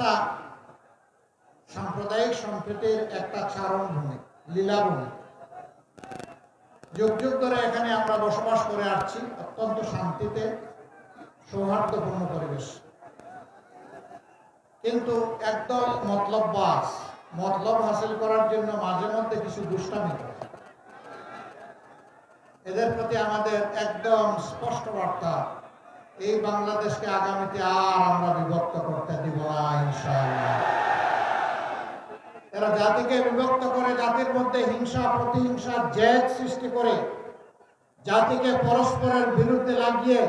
বাংলাদেশটা সাম্প্রদায়িক সম্প্রীতির একটা চারণভূমি লীলাভূমি যুগ যুগ ধরে এখানে আমরা বসবাস করে আসছি, অত্যন্ত শান্তিতে, সৌহার্দ্যপূর্ণ পরিবেশ। কিন্তু একদল মতলব বাস মতলব হাসিল করার জন্য মাঝে মধ্যে কিছু দুষ্টামি করে। এদের প্রতি আমাদের একদম স্পষ্ট বার্তা এই বাংলাদেশকে আগামীতে আর আমরা বিভক্ত করতে দিব না, ইনশাআল্লাহ। এরা জাতিকে বিভক্ত করে, জাতির মধ্যে হিংসা প্রতিহিংসা জেদ সৃষ্টি করে, জাতিকে পরস্পরের বিরুদ্ধে লাগিয়ে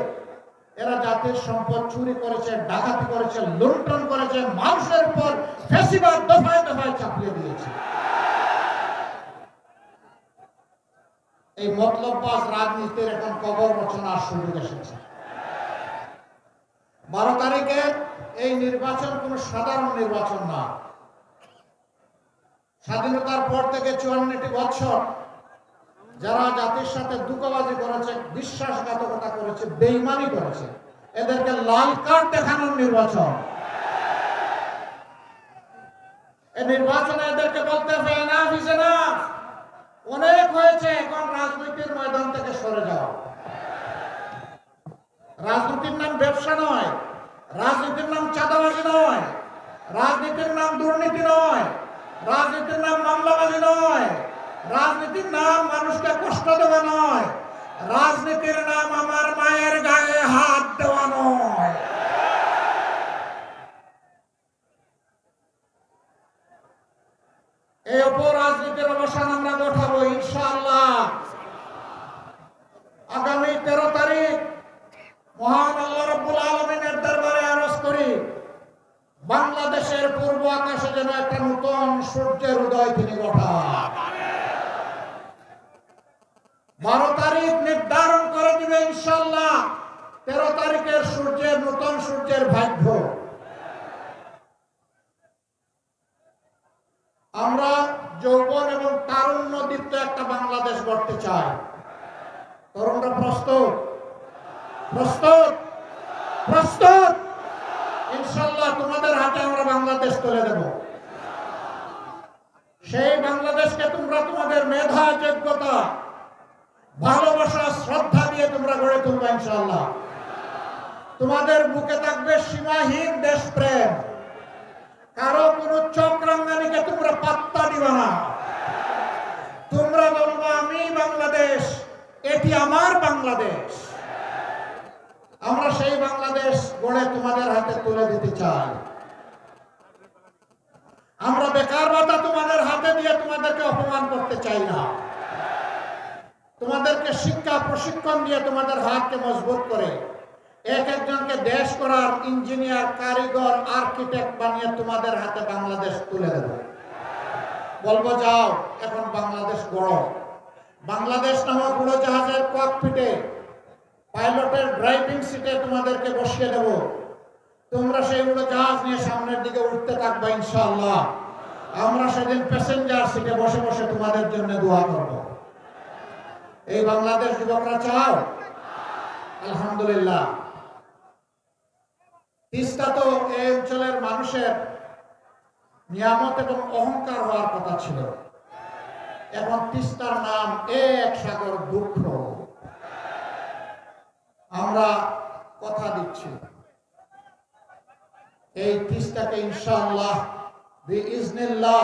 এরা জাতির সম্পদ চুরি করেছে, ডাকাতি করেছে, লুণ্ঠন করেছে, মানুষের উপর ফেসিবাদ দফায় দফায় চাপিয়ে দিয়েছে। এই মতলববাজ রাজনীতির এখন কবর রচনার সুযোগ এসেছে। বারো তারিখে এই নির্বাচন কোন সাধারণ নির্বাচন না। স্বাধীনতার পর থেকে চুয়ান্নটি বছর যারা জাতির সাথে দুঃখবাজি করেছে, বিশ্বাসঘাতকতা করেছে, বেইমানি করেছে, এদেরকে লাল কার্ড দেখানোর নির্বাচন। এই নির্বাচনে এদেরকে বলতে হবে না অনেক হয়েছে, এখন রাজনীতির ময়দান থেকে সরে যাও রাজনীতির নাম ব্যবসা নয়, রাজনীতির নাম চাঁদাবাজি নয়, রাজনীতির নাম দুর্নীতি নয়, রাজনীতির নাম মামলাবাজি নয়, রাজনীতির নাম মানুষকে কষ্ট দেওয়া নয়, রাজনীতির নাম আমার মায়ের গায়ে হাত দেওয়া নয়। এই অপর রাজনীতির অবসান আমরা ঘটাবো, ইনশাআল্লাহ আগামী তেরো তারিখ মহান আল্লাহ রব্বুল আলমিনের দরবারে আরজ করি বাংলাদেশের পূর্ব আকাশে যেন একটা নতুন সূর্যের উদয় তিনি ঘটান বারো তারিখ নির্ধারণ করে দিবে ইনশাল্লাহ তেরো তারিখের সূর্যের নতুন ভাগ্য আমরা যৌবন এবং তারুণ্য দীপ্ত একটা বাংলাদেশ গড়তে চাই। তরুণরা প্রস্তুত? প্রস্তুত? প্রস্তুত? ইনশাল্লাহ তোমাদের হাতে আমরা বাংলাদেশ তুলে দেব। সেই বাংলাদেশকে তোমরা তোমাদের মেধা, যোগ্যতা, ভালোবাসা, শ্রদ্ধা দিয়ে তোমরা গড়ে তুলবে ইনশাল্লাহ তোমাদের বুকে থাকবে সীমাহীন দেশপ্রেম। কারও কোনো চক্রাঙ্গানিকে তোমরা পাত্তা দিবে না। তোমরা বলব আমি বাংলাদেশ, এটি আমার বাংলাদেশ। আমরা সেই বাংলাদেশ গড়ে তোমাদের হাতে তুলে দিতে চাই। আমরা বেকার ভাতা তোমাদের হাতে দিয়ে তোমাদেরকে অপমান করতে চাই না। তোমাদেরকে শিক্ষা, প্রশিক্ষণ দিয়ে তোমাদের হাতকে মজবুত করে এক একজনকে দেশ করার ইঞ্জিনিয়ার, কারিগর, আর্কিটেক্ট বানিয়ে তোমাদের হাতে বাংলাদেশ তুলে দেব। বলব, যাও, এখন বাংলাদেশ গড়। বাংলাদেশ নামক উড়োজাহাজের ককপিটে পাইলটের ড্রাইভিং সিটে তোমাদেরকে বসিয়ে দেব। তোমরা সেই উড়োজাহাজ নিয়ে সামনের দিকে উঠতে থাকবে ইনশাল্লাহ আমরা সেদিন প্যাসেঞ্জার সিটে বসে বসে তোমাদের জন্য দোয়া করব। এই বাংলাদেশ যুবকরা চাও? আলহামদুলিল্লাহ। তিস্তা তো এই অঞ্চলের মানুষের নিয়ামত এবং অহংকার হওয়ার কথা ছিল। এখন তিস্তার নাম এক সাগর দুঃখ। আমরা কথা দিচ্ছি। এই তিস্তাকে ইনশাআল্লাহ ইজনিল্লাহ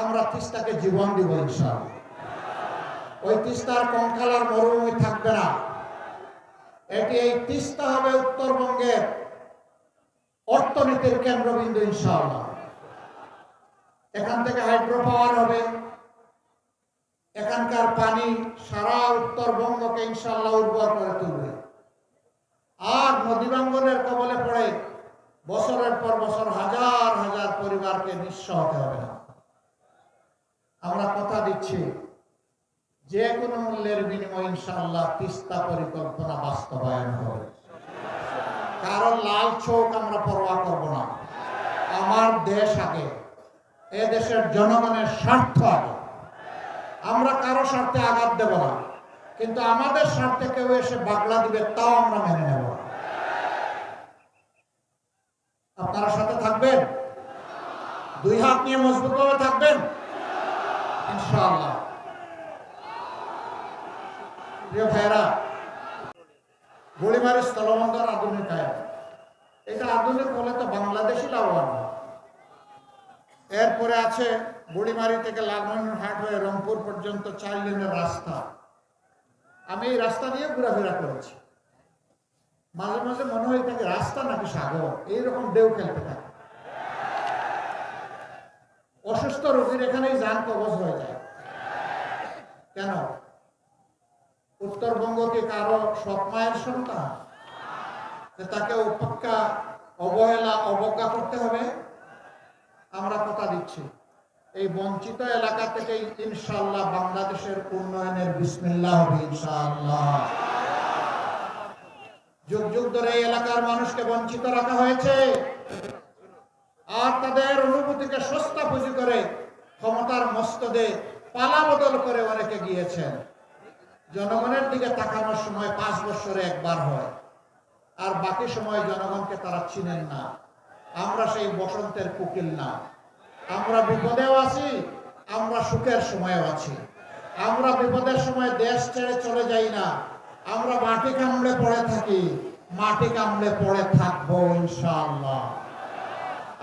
আমরা তিস্তাকে জীবন দিব ইনশাআল্লাহ। ওই তিস্তার কঙ্কালার মরুভূমি থাকবে না। এটি এই তিস্তা হবে উত্তরবঙ্গের অর্থনীতির কেন্দ্রবিন্দু ইনশাআল্লাহ। এখান থেকে হাইড্রো পাওয়ার হবে। এখানকার পানি সারা উত্তরবঙ্গকে ইনশাল্লাহ উর্বর করে তুলবে। আর নদীবাঙ্গনের কবলে পড়ে বছরের পর বছর হাজার হাজার পরিবারকে নিঃস্ব হতে হবে না। আমরা কথা দিচ্ছি, যে কোনো মূল্যের বিনিময় ইনশাআল্লাহ তিস্তা পরিকল্পনা বাস্তবায়ন হবে। কারণ লাল চোখ আমরা পরোয়া করব না। আমার দেশ আগে, এ দেশের জনগণের স্বার্থ আগে। আমরা কারও স্বার্থে আঘাত দেব না, কিন্তু আমাদের স্বার্থে কেউ এসে বাগলা দিবে তাও আমরা মেনে নেব। আপনারা সাথে থাকবেন? দুই হাত নিয়ে মজবুতভাবে থাকবেন? ইনশাআল্লাহ। প্রিয় ভাইরা বুড়িমারি স্থলবন্দর আধুনিকায়ন এটা আধুনিক হলে তো বাংলাদেশই লাভবান। এরপরে আছে বুড়িমারি থেকে লালমনিরহাট হয়ে রংপুর পর্যন্ত চার লেনের রাস্তা। আমি এই রাস্তা নিয়ে ঘোরাফেরা করেছি। মাঝে মাঝে মনে হয় এটাকে রাস্তা নাকি সাগর, এইরকম ঢেউ খেলতে থাকে। অসুস্থ রোগীর এখানেই যান কবজ হয়ে যায়। কেন? উত্তরবঙ্গ কি কারও সৎমায়ের সন্তান? তাকে উপেক্ষা, অবহেলা, অবজ্ঞা করতে হবে? আমরা কথা দিচ্ছি। এই বঞ্চিত এলাকা থেকে ইনশাআল্লাহ বাংলাদেশের উন্নয়নের বিসমিল্লাহ হবে ইনশাআল্লাহ। যুগ যুগ ধরে এই এলাকার মানুষকে বঞ্চিত রাখা হয়েছে। আর তাদের অনুভূতিকে সস্তা পুঁজি করে ক্ষমতার মস্তদে পালা বদল করে অনেকে গিয়েছেন। জনগণের দিকে তাকানোর সময় পাঁচ বছরে একবার হয়। আর বাকি সময় জনগণকে তারা চিনেন না। আমরা সেই বসন্তের কুকিল না। আমরা বিপদেও আছি, আমরা সুখের সময়ও আছি। আমরা বিপদের সময় দেশ ছেড়ে চলে যাই না। আমরা মাটি কামড়ে পড়ে থাকি, মাটি কামড়ে পড়ে থাকব ইনশাআল্লাহ।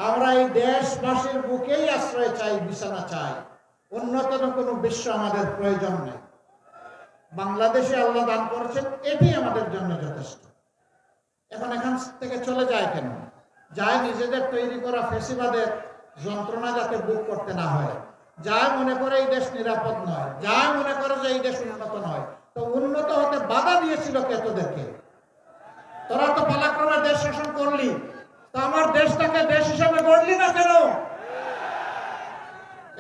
আমরা এই দেশবাসীর বুকেই আশ্রয় চাই, বিছানা চাই। অন্যতম কোনো বিশ্ব আমাদের প্রয়োজন নেই। বাংলাদেশে আল্লাহ দান করেছেন এটি আমাদের জন্য যথেষ্ট। এখন এখান থেকে চলে যায় কেন? যায় নিজেদের তৈরি করা ফেসিবাদের যন্ত্রণা যাতে বুক করতে না হয়। যায় মনে করে এই দেশ নিরাপদ নয়, যায় মনে করে যে এই দেশ উন্নত নয়। তো উন্নত হতে বাধা দিয়েছিল কে তোদেরকে? তোরা তো পালাক্রমে দেশ শাসন করলি, তো আমার দেশটাকে দেশ হিসাবে গড়লি না কেন?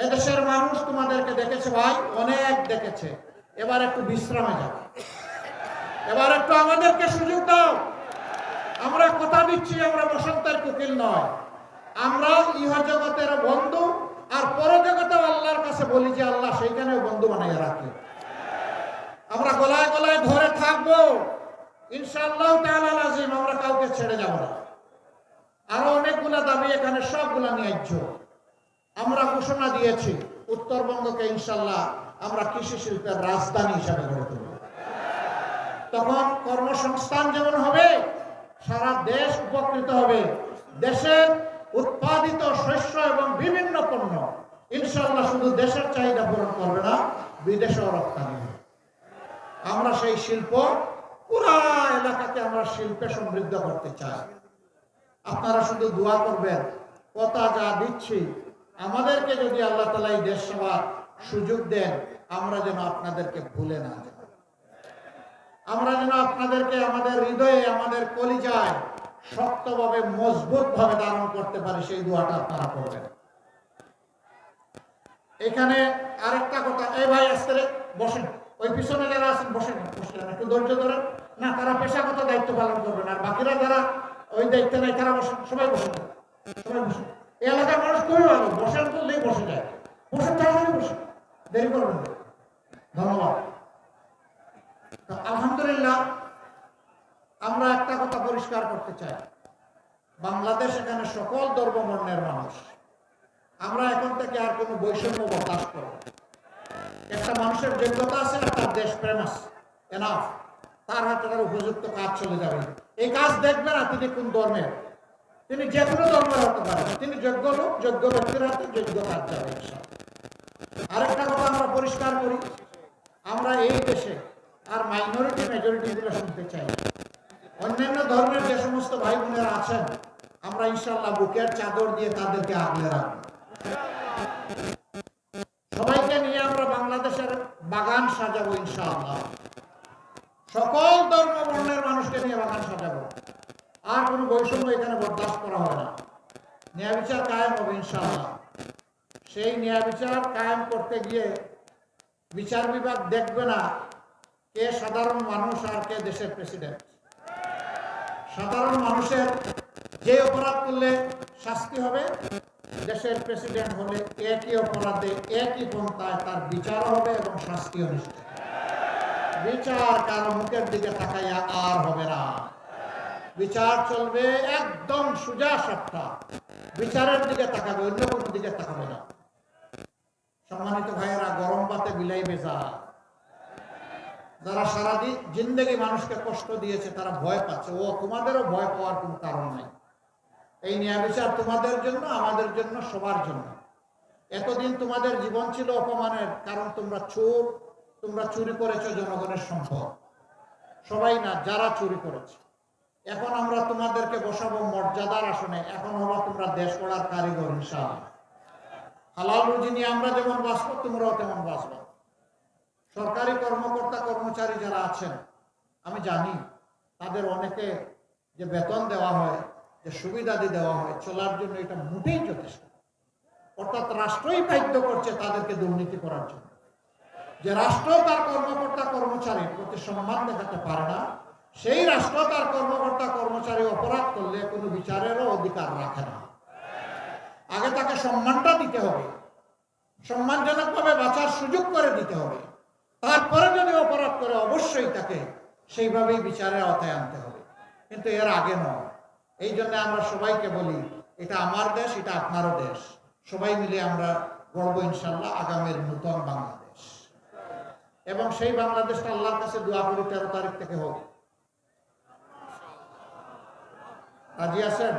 এদেশের মানুষ তোমাদেরকে দেখেছে ভাই, অনেক দেখেছে। এবার একটু বিশ্রামে যাও এবার একটু আমাদেরকে সুযোগ দাও। আমরা কথা দিচ্ছি, আমরা বসন্তের কুকিল নয়। আমরা ইহ জগতের বন্ধু, আর পরজগতে আল্লাহর কাছে বলি যে আল্লাহ সেইখানে বন্ধু বানাইয়া রাখে। আমরা গলায় গলায় ধরে থাকব। ইনশাআল্লাহ তাআলা আজিম আমরা কাউকে ছেড়ে যাব না। আরও অনেকগুলা দাবি এখানে সবগুলা ন্যায্য আমরা ঘোষণা দিয়েছি, উত্তরবঙ্গকে ইনশাল্লাহ আমরা কৃষি শিল্পের রাজধানী হিসাবে গড়ে তুলব। তখন কর্মসংস্থান যেমন হবে, সারা দেশ উপকৃত হবে। দেশের উৎপাদিত শস্য এবং বিভিন্ন পণ্য ইনশাল্লাহ শুধু দেশের চাহিদা পূরণ করবে না, বিদেশেও রপ্তানি হবে। আমরা সেই শিল্প পুরা এলাকাকে আমরা শিল্পে সমৃদ্ধ করতে চাই। আপনারা শুধু দোয়া করবেন, কথা যা দিচ্ছি, আমাদেরকে যদি আল্লাহ তালা এই দেশ সেবার সুযোগ দেন, আমরা যেন আপনাদেরকে ভুলে না যাই। আমরা যেন আপনাদেরকে আমাদের হৃদয়ে, আমাদের কলিজায় শক্তভাবে মজবুত ভাবে ধারণ করতে পারি, সেই দোয়াটা আপনারা করবেন। এখানে আরেকটা কথা এই ভাই আজকে বসেন। ওই পিছনে যারা আছেন, বসেন বসলেন একটু ধৈর্য ধরেন। না, তারা পেশাগত দায়িত্ব পালন করবেন, আর বাকিরা যারা ওই দায়িত্ব নেই, তারা বসেন, সবাই বসেন। সবাই বসেন। এলাকার মানুষ খুবই ভালো বসেন করলেই বসে যায়। বসেন তাড়াতাড়ি বসেন দেরি করবেন। ধন্যবাদ আলহামদুলিল্লাহ, আমরা একটা কথা পরিষ্কার করতে চাই। বাংলাদেশ এখানে সকল ধর্মবর্ণের মানুষ। আমরা এখন থেকে আর কোনো বৈষম্য বরদাস্ত করব একটা মানুষের যোগ্যতা আছে আর তার দেশপ্রেম আছে। এনাফ তার হাতে তার উপযুক্ত কাজ চলে যাবে। এই কাজ দেখবে না তিনি কোন ধর্মের? তিনি যে কোনো ধর্মের হতে পারেন। তিনি যোগ্য লোক, যোগ্য ব্যক্তির হাতে যোগ্য কাজ যাবে। আরেকটা কথা আমরা পরিষ্কার করি, আমরা এই দেশে আর মাইনরিটি মেজরিটি গুলো শুনতে চাই। অন্যান্য ধর্মের যে সমস্ত ভাই বোনেরা আছেন, আমরা ইনশাল্লাহ বুকের চাদর দিয়ে তাদেরকে আগলে রাখব। সবাইকে নিয়ে আমরা বাংলাদেশের বাগান সাজাবো ইনশাআল্লাহ। সকল ধর্ম বর্ণের মানুষকে নিয়ে বাগান সাজাবো। আর কোনো বৈষম্য এখানে বরদাস্ত করা হবে না। ন্যায় বিচার কায়েম হবে ইনশাআল্লাহ। সেই ন্যায় বিচার কায়েম করতে গিয়ে বিচার বিভাগ দেখবে না কে সাধারণ মানুষ আর কে দেশের প্রেসিডেন্ট সাধারণ মানুষের যে অপরাধ করলে শাস্তি হবে, দেশের প্রেসিডেন্ট হলে একই অপরাধে একই পন্থায় তার বিচার হবে এবং শাস্তিও নিশ্চিত। বিচার কারও মুখের দিকে তাকাইয়া আর হবে না। বিচার চলবে একদম সোজা সাপটা। বিচারের দিকে তাকাবে, অন্য কোনো দিকে তাকাবে না। সম্মানিত ভাইয়েরা, গরম পাতে বিলাই বেজা। যারা সারাদিন জিন্দগি মানুষকে কষ্ট দিয়েছে, তারা ভয় পাচ্ছে। ও, তোমাদেরও ভয় পাওয়ার কোনো কারণ নাই। এই ন্যায় বিচার তোমাদের জন্য, আমাদের জন্য, সবার জন্য। এতদিন তোমাদের জীবন ছিল অপমানের, কারণ তোমরা চোর, তোমরা চুরি করেছ, জনগণের সম্পদ। সবাই না, যারা চুরি করেছে। এখন আমরা তোমাদেরকে বসাবো মর্যাদার আসনে। এখন হলো তোমরা দেশ গড়ার কারিগর ইনশাআল্লাহ হালাল রুজি নিয়ে আমরা যেমন বাঁচবো, তোমরাও তেমন বাঁচবো। সরকারি কর্মকর্তা, কর্মচারী যারা আছেন, আমি জানি তাদের অনেকে যে বেতন দেওয়া হয়, যে সুবিধাদি দেওয়া হয়, চলার জন্য এটা মোটেই যথেষ্ট অর্থাৎ রাষ্ট্রই বাধ্য করছে তাদেরকে দুর্নীতি করার জন্য। যে রাষ্ট্র তার কর্মকর্তা কর্মচারীর প্রতি সম্মান দেখাতে পারে না, সেই রাষ্ট্র তার কর্মকর্তা, কর্মচারী অপরাধ করলে কোনো বিচারেরও অধিকার রাখে না। আগে তাকে সম্মানটা দিতে হবে। সম্মানজনকভাবে বাঁচার সুযোগ করে দিতে হবে। তারপরে যদি অপরাধ করে, অবশ্যই তাকে সেইভাবেই বিচারের আওতায় আনতে হবে। কিন্তু এর আগে নয়। এই জন্য আমরা সবাইকে বলি, এটা আমার দেশ, এটা আপনারও দেশ। সবাই মিলে আমরা গড়ব ইনশাল্লাহ আগামীর নূতন বাংলাদেশ। এবং সেই বাংলাদেশটা আল্লাহর কাছে দোয়া করি, তেরো তারিখ থেকে হোক। রাজি আছেন?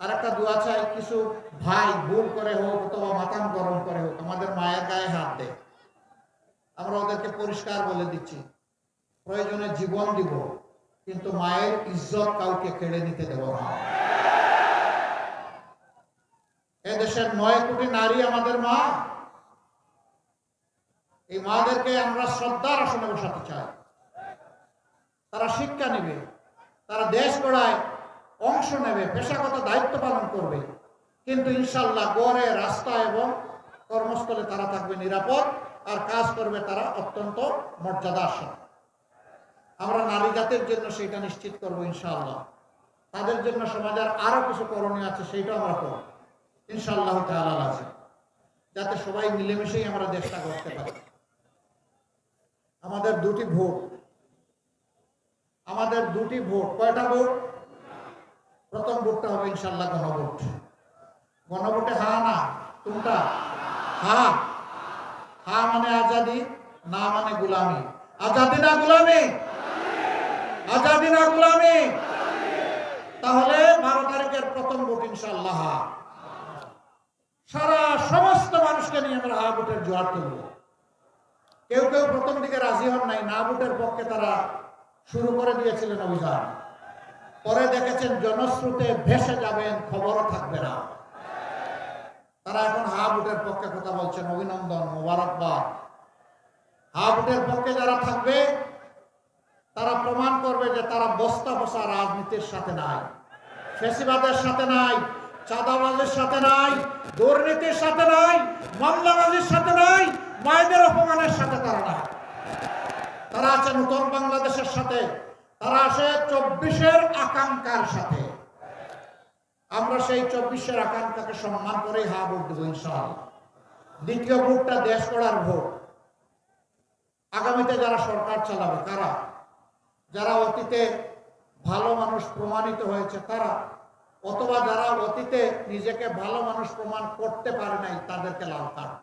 আর একটা দোয়া চাই, কিছু ভাই ভুল করে হোক অথবা মাথান গরম করে হোক, আমাদের মায়ের গায়ে হাত দেয়। আমরা ওদেরকে পরিষ্কার বলে দিচ্ছি, প্রয়োজনে জীবন দিব, কিন্তু মায়ের ইজ্জত কাউকে কেড়ে নিতে দেব না। এদেশের নয় কোটি নারী আমাদের মা। এই মাদেরকে আমরা শ্রদ্ধার আসনে বসাতে চাই। তারা শিক্ষা নেবে, তারা দেশ গড়ায় অংশ নেবে, পেশাগত দায়িত্ব পালন করবে। কিন্তু ইনশাল্লাহ গড়ে, রাস্তা এবং কর্মস্থলে তারা থাকবে নিরাপদ আর কাজ করবে তারা অত্যন্ত মর্যাদার সাথে আমরা নারী জাতির জন্য সেটা নিশ্চিত করব ইনশাআল্লাহ তাদের জন্য সমাজের আরও কিছু করণীয় আছে সেইটা আমরা করব। ইনশাআল্লাহ তাআলা আছে যাতে সবাই মিলেমিশেই আমরা দেশটা করতে পারি। আমাদের দুটি ভোট। আমাদের দুটি ভোট, কয়টা ভোট? ভোটটা হবে ইনশাল্লাহ গণভোট। গণভোটে হা না, কোনটা? হা। হা মানে আজাদি, না মানে গুলামি। আজাদি না গুলামি? আজাদি না গুলামি? তাহলে বারো তারিখের প্রথম ভোট ইনশাল্লাহ। সারা সমস্ত মানুষকে নিয়ে আমরা হা ভোটের জোয়ার তুলব। কেউ কেউ প্রথম দিকে রাজি হন নাই, না ভোটের পক্ষে তারা শুরু করে দিয়েছিলেন অভিযান। পরে দেখেছেন জনশ্রুতে ভেসে যাবেন, খবরও থাকবে না। তারা এখন হা ভোটের পক্ষে কথা বলছেন, অভিনন্দন, মোবারকবাদ। হা ভোটের পক্ষে যারা থাকবে, তারা প্রমাণ করবে যে তারা বস্তা বসা রাজনীতির সাথে নাই, ফেসিবাদের সাথে নাই, চাঁদাবাজের সাথে নাই, দুর্নীতির সাথে নাই, মামলাবাজির সাথে নাই মায়েদের অপমানের সাথে তারা নাই। তারা আছে নতুন বাংলাদেশের সাথে। তারা আসে চব্বিশের আকাঙ্ক্ষার সাথে। আমরা সেই চব্বিশের আকাঙ্ক্ষাকে সম্মান করেই হা ভোট দেবো দ্বিতীয় ভোটটা দেশ করার ভোট। আগামীতে যারা সরকার চালাবে তারা যারা অতীতে ভালো মানুষ প্রমাণিত হয়েছে তারা অথবা যারা অতীতে নিজেকে ভালো মানুষ প্রমাণ করতে পারে নাই, তাদেরকে লাল কার্ড।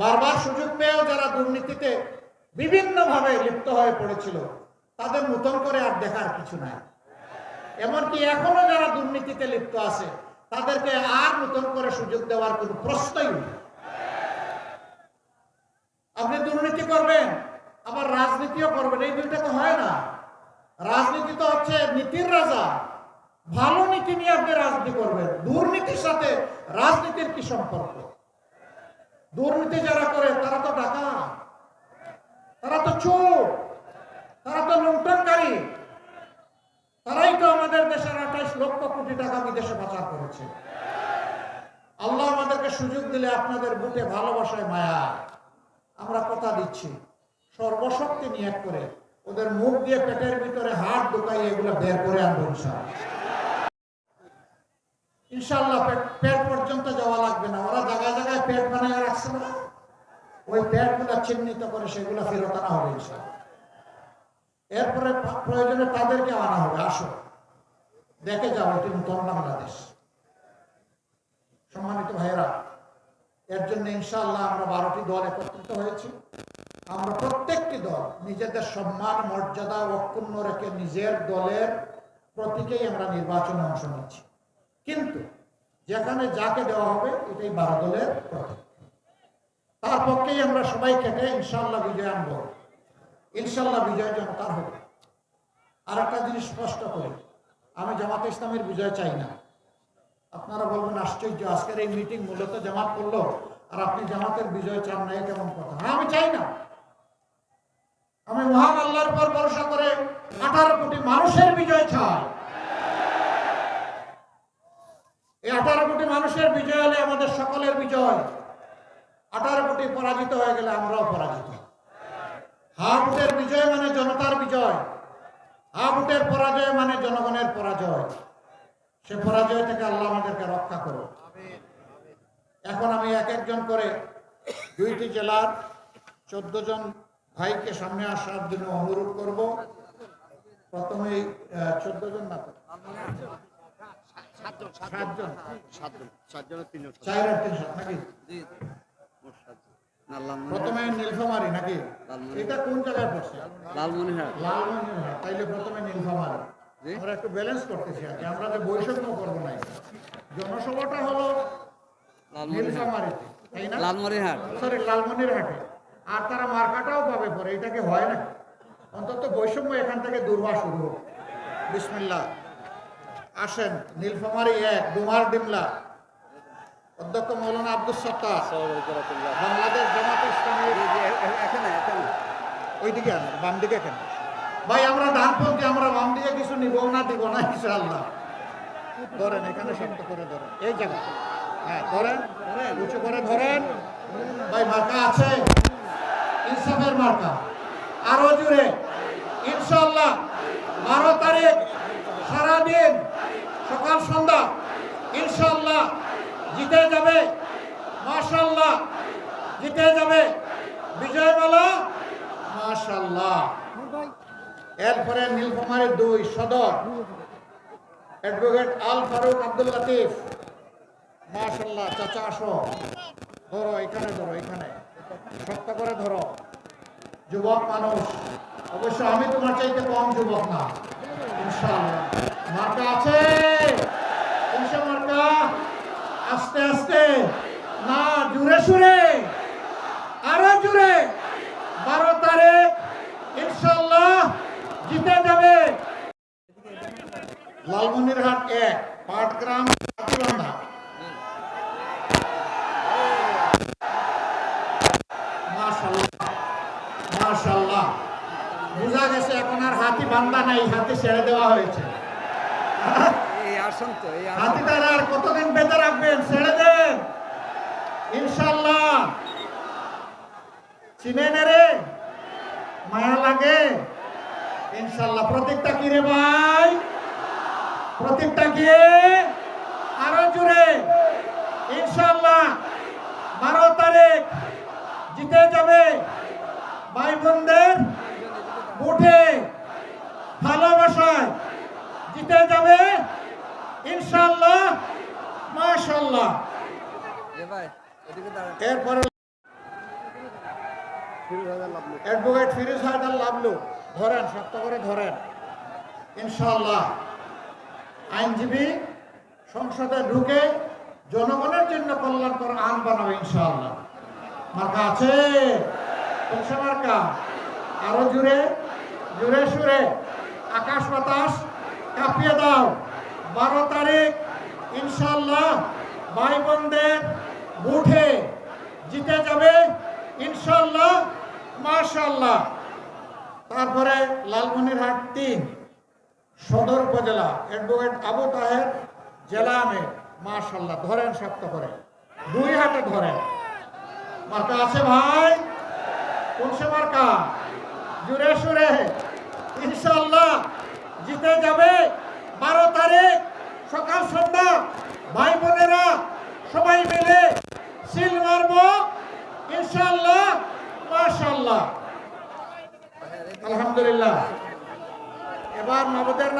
বারবার সুযোগ পেয়েও যারা দুর্নীতিতে বিভিন্নভাবে লিপ্ত হয়ে পড়েছিল তাদের নতুন করে আর দেখার কিছু নাই। এমনকি এখনও যারা দুর্নীতিতে লিপ্ত আছে, তাদেরকে আর নতুন করে সুযোগ দেওয়ার কোনো প্রশ্নই নেই। আপনি দুর্নীতি করবেন, আবার রাজনীতিও করবেন, এই দুইটা তো হয় না। রাজনীতি তো হচ্ছে নীতির রাজা। ভালো নীতি নিয়ে আপনি রাজনীতি করবেন। দুর্নীতির সাথে রাজনীতির কি সম্পর্ক? দুর্নীতি যারা করে, তারা তো ডাকা তারা তো চোর। তারা তো লুণ্ঠনকারী। তারাই তো আমাদের দেশের আঠাইশ লক্ষ কোটি টাকা বিদেশে পাচার করেছে। আল্লাহ আমাদেরকে সুযোগ দিলে আপনাদের বুকে ভালোবাসায় মায়া। আমরা কথা দিচ্ছি। সর্বশক্তি নিয়োগ করে ওদের মুখ দিয়ে পেটের ভিতরে হাত ঢুকাই এগুলো বের করে আনব ইনশাল্লাহ পেট পেট পর্যন্ত যাওয়া লাগবে না। ওরা জায়গায় জায়গায় পেট বানায় রাখছে না। ওই পেটগুলা চিহ্নিত করে সেগুলো ফেরত আনা হবে ইনশাল্লাহ এরপরে প্রয়োজনে তাদেরকে আনা হবে, আসো। দেখে যাও, এটি নতুন বাংলাদেশ। সম্মানিত ভাইয়েরা, এর জন্য ইনশাআল্লাহ আমরা বারোটি দল একত্রিত হয়েছি। আমরা প্রত্যেকটি দল নিজেদের সম্মান, মর্যাদা অক্ষুণ্ণ রেখে নিজের দলের প্রতীকেই আমরা নির্বাচনে অংশ নিচ্ছি। কিন্তু যেখানে যাকে দেওয়া হবে, এটাই বারো দলের প্রতীক। তার পক্ষেই আমরা সবাই কেটে ইনশাআল্লাহ বিজয় আনব। ইনশাআল্লাহ বিজয় যেন তার হবে। আর একটা জিনিস স্পষ্ট করে, আমি জামাত ইসলামের বিজয় চাই না। আপনারা বলবেন, আশ্চর্য, আজকের এই মিটিং মূলত জামাত করল আর আপনি জামাতের বিজয় চান না কেমন কথা? হ্যাঁ আমি চাই না। আমি মহান আল্লাহর পর ভরসা করে আঠারো কোটি মানুষের বিজয় চাই। এই আঠারো কোটি মানুষের বিজয় হলে আমাদের সকলের বিজয়। আঠারো কোটি পরাজিত হয়ে গেলে আমরাও পরাজিত। হা ভোটের বিজয় মানে জনতার বিজয়। হা ভোটের পরাজয় মানে জনগণের পরাজয়। সে পরাজয় থেকে আল্লাহ আমাদেরকে রক্ষা করো এখন আমি এক একজন করে দুইটি জেলার চোদ্দ জন ভাইকে সামনে আসার জন্য অনুরোধ করব। প্রথমে চোদ্দ জন না? সাতজন সাতজন। সাতজনের তিনজন। চার আর তিন সাত নাকি প্রথমে নীলফামারি নাকি? এটা কোন জায়গায় পড়ছে? লালমনিরহাট। লালমনিরহাট তাইলে প্রথমে নীলফামারি। আমরা একটু ব্যালেন্স করতেছি আর কি আমরা যে বৈষম্য করব না জনসভাটা হলো নীলফামারিতে তাই না? লালমনিরহাট। সরি লালমনিরহাটে। আর তারা মার্কাটাও পাবে পরে এটা কি হয় না? অন্তত বৈষম্য এখান থেকে দুর্বা শুরু হোক। বিসমিল্লাহ। আসেন নীলফামারি এক ডুমার ডিমলা। অধ্যক্ষ মৌলানা আব্দুল সত্তার বাংলাদেশ জামাত ইসলামী এখানে এখানে ওইদিকে আন বাম দিকে কেন? ভাই আমরা ডানপন্থী আমরা বাম দিকে কিছু নিব না দিব না ইনশাআল্লাহ। ধরেন এখানে শক্ত করে ধরেন। এই জায়গা হ্যাঁ ধরেন উঁচু করে ধরেন। ভাই মার্কা আছে। ইনসাফের মার্কা। আরও জুড়ে ইনশাআল্লাহ বারো তারিখ সারাদিন সকাল সন্ধ্যা ইনশাআল্লাহ জিতে যাবে। মাশাল্লাহ জিতে যাবে। বিজয়মালা মাশাল্লাহ এরপরে নীলফামারীর দুই সদর। অ্যাডভোকেট আল ফারুক আব্দুল লতিফ। মাশাল্লাহ চাচা আসো। ধরো এখানে ধরো এখানে। শক্ত করে ধরো। যুবক মানুষ। অবশ্য আমি তোমার চাইতে কম যুবক না। ইনশাআল্লাহ। মার্কা আছে? মার্কা? আস্তে আস্তে। না জুড়ে সুরে। আরও জুড়ে বারো তারিখ ইনশাল্লাহ জিতে যাবে। লালমনিরহাট এক পাটগ্রাম হাতিবান্ধা মাশাল্লাহ বোঝা গেছে এখন আর হাতি বান্ধা নাই হাতি ছেড়ে দেওয়া হয়েছে। এই আসন তো এই আসন। হাতিটার আর কতদিন বেঁধে রাখবেন? ছেড়ে দেন। ইনশাল্লাহ চিনে নে রে। মায়া লাগে। ইনশাল্লাহ। প্রতীকটা কি রে ভাই? প্রতীকটা কি? আরও জুড়ে ইনশাল্লাহ। বারো তারিখ জিতে যাবে ভাই বোনদের উঠে ভালোবাসায় জিতে যাবে। ইনশাল্লাহ। মাশাল্লাহ। এরপরে অ্যাডভোকেট ফিরোজ হায়দার লাভলু ধরেন, শক্ত করে ধরেন। ইনশাল্লাহ আইনজীবী সংসদে ঢুকে জনগণের জন্য কল্যাণকর আইন বানাবে ইনশাআল্লাহ। মার্কা আছে? মার্কা। আরও জুড়ে জুড়ে সুরে। আকাশ বাতাস কাঁপিয়ে দাও। বারো তারিখ ইনশাল্লাহ ভাই বোনদের বুঠে জিতে ইনশাল্লাহ মাশাল্লাহ তারপরে লালমনিরহাট তিন, সদর উপজেলা, অ্যাডভোকেট আবু তাহের, জেলা আমের মাশাল্লাহ ধরেন শক্ত করে দুই হাতে ধরেন মার্কা আছে ভাই? কোনসে মার্কা? জুড়ে সুরে। ইনশাল্লাহ জিতে যাবে বারো তারিখ সকাল সন্ধ্যা ভাই বোনেরা, সবাই মিলে সিল মারবো। ইনশাল্লাহ মাশাল্লাহ আলহামদুলিল্লাহ। এবার মাহবুদের